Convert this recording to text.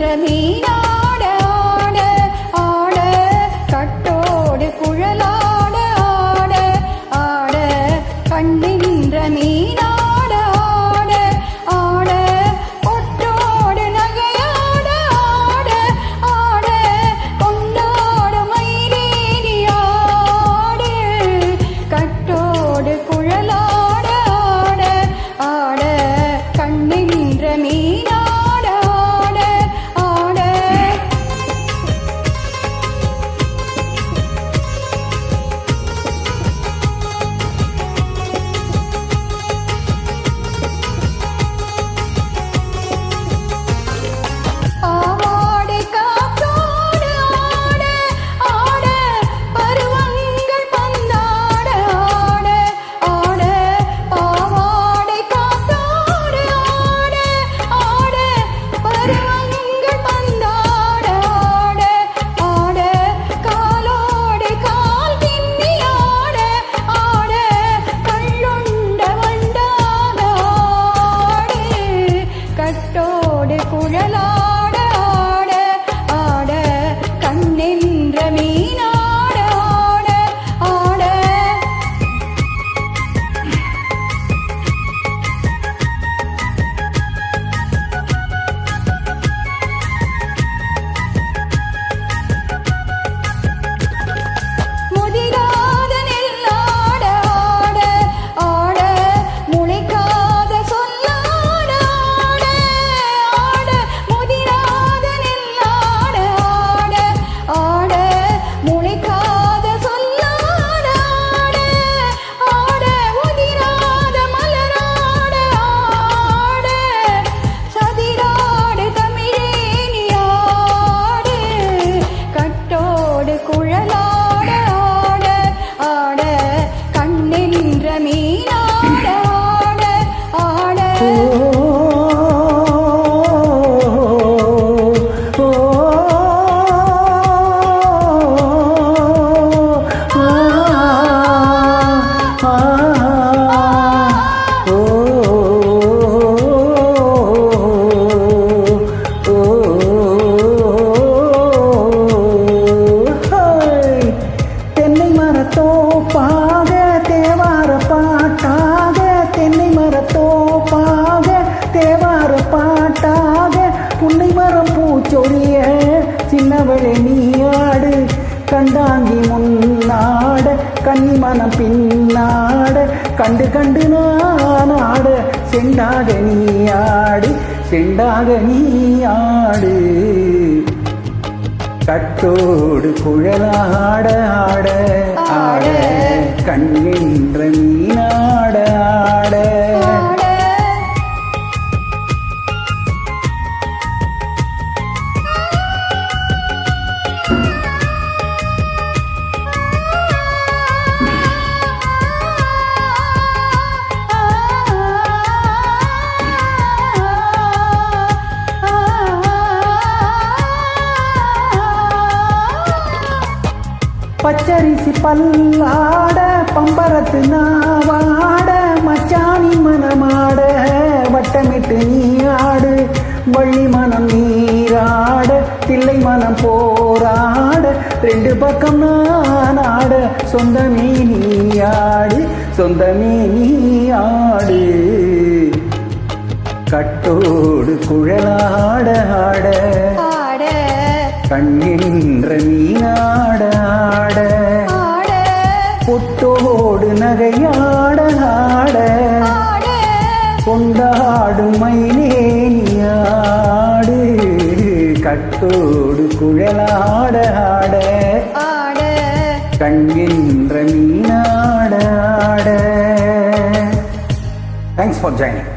நின்ற மீனாட ஆட ஆட கட்டோடு குழலாட ஆட ஆட கண் நின்ற மீனா kunyala சின்னவளே நீயாடு கண்டாங்கி முன்னாட கன்னி மனம் பின்னாட கண்டு கண்டு நான் ஆட. செண்டாக நீயாடு செண்டாக நீயாடு கட்டோடு குழலாட ஆட. ஆட. கண்ணின்ற பச்சரிசி பல்லாட பம்பரத்து நாவாட மச்சானி மனமாட வட்டமிட்டு நீயாடு வள்ளி மனம் நீராட தில்லை மனம் போராட ரெண்டு பக்கம் நான் ஆட சொந்தமே நீயாடு சொந்தமே நீயாடு. கட்டோடு குழலாட ஆட ஆட. கண்ணின்ற மீனாட. ஆட பொட்டோடு நகையாட ஆட கொண்டாடும் மயிலேனியாடு கட்டோடு குழலாட ஆட. ஆட. கண்கின்ற மீனாட ஆட. Thanks for joining